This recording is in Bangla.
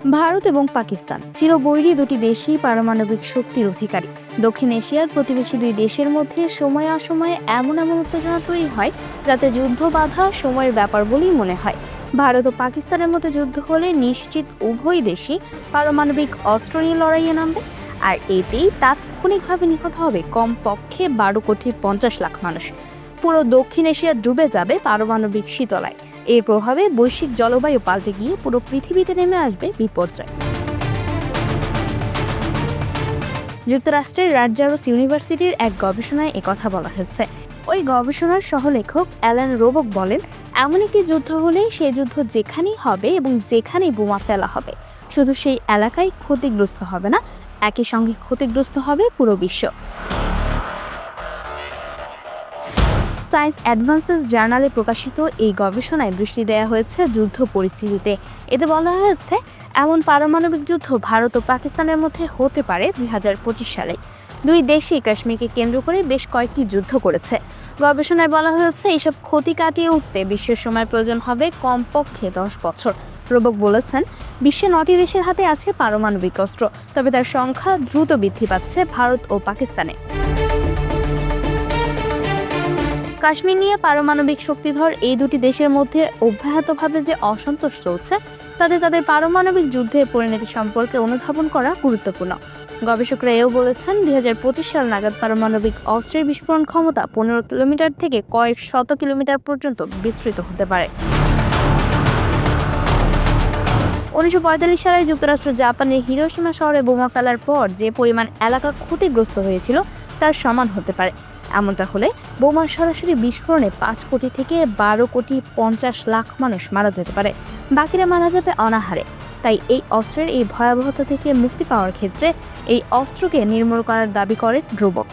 ভারত এবং পাকিস্তান। চিরবৈরী দুটি দেশই পারমাণবিক শক্তির অধিকারী। দক্ষিণ এশিয়ার প্রতিবেশী দুই দেশের মধ্যে সময় অসময়ে এমন এমন উত্তেজনা তৈরি হয়, যাতে যুদ্ধ বাধা সময়ের ব্যাপার বলেই মনে হয়। ভারত ও পাকিস্তানের মধ্যে যুদ্ধ হলে নিশ্চিত উভয় দেশই পারমাণবিক অস্ত্র নিয়ে লড়াইয়ে নামবে, আর এতেই তাৎক্ষণিকভাবে নিহত হবে কমপক্ষে বারো কোটি পঞ্চাশ লাখ মানুষ। পুরো দক্ষিণ এশিয়া ডুবে যাবে পারমাণবিক শীতলায়। এর প্রভাবে বৈশ্বিক জলবায়ু পাল্টে গিয়ে পুরো পৃথিবীতে নেমে আসবে বিপর্যয়। যুক্তরাষ্ট্রের রাজ্জারোস ইউনিভার্সিটির এক গবেষণায় একথা বলা হয়েছে। ওই গবেষণার সহলেখক অ্যালান রোবক বলেন, এমন একটি যুদ্ধ হলেই সেই যুদ্ধ যেখানেই হবে এবং যেখানেই বোমা ফেলা হবে, শুধু সেই এলাকায় ক্ষতিগ্রস্ত হবে না, একই সঙ্গে ক্ষতিগ্রস্ত হবে পুরো বিশ্ব। সায়েন্স অ্যাডভান্সেস জার্নালে প্রকাশিত এই গবেষণায় দৃষ্টি দেওয়া হয়েছে যুদ্ধ পরিস্থিতিতে। এতে বলা হয়েছে, এমন পারমাণবিক যুদ্ধ ভারত ও পাকিস্তানের মধ্যে হতে পারে দুই হাজার পঁচিশ সালে। দুই দেশই কাশ্মীরকে কেন্দ্র করে বেশ কয়েকটি যুদ্ধ করেছে। গবেষণায় বলা হয়েছে এইসব ক্ষতি কাটিয়ে উঠতে বিশ্বের সময় প্রয়োজন হবে কমপক্ষে দশ বছর। রোবক বলেছেন, বিশ্বে নটি দেশের হাতে আছে পারমাণবিক অস্ত্র, তবে তার সংখ্যা দ্রুত বৃদ্ধি পাচ্ছে ভারত ও পাকিস্তানে। কাশ্মীর নিয়ে পারমাণবিক শক্তিধর এই দুটি দেশের মধ্যে অব্যাহতভাবে যে অসন্তোষ চলছে, তাতে তাদের পারমাণবিক যুদ্ধের পরিণতি সম্পর্কে অনুধাবন করা গুরুত্বপূর্ণ। গবেষকরা এও বলেছেন দু হাজার পঁচিশ সাল নাগাদ পারমাণবিক অস্ত্রের বিস্ফোরণ ক্ষমতা পনেরো কিলোমিটার থেকে কয়েক শত কিলোমিটার পর্যন্ত বিস্তৃত হতে পারে। উনিশশো পঁয়তাল্লিশ সালে যুক্তরাষ্ট্র জাপানের হিরোসীমা শহরে বোমা ফেলার পর যে পরিমাণ এলাকা ক্ষতিগ্রস্ত হয়েছিল, তার সমান হতে পারে। এমনটা হলে বোমার সরাসরি বিস্ফোরণে পাঁচ কোটি থেকে বারো কোটি পঞ্চাশ লাখ মানুষ মারা যেতে পারে। বাকিরা মারা যাবে অনাহারে। তাই এই অস্ত্রের এই ভয়াবহতা থেকে মুক্তি পাওয়ার ক্ষেত্রে এই অস্ত্রকে নির্মূল করার দাবি করে ধ্রুবক।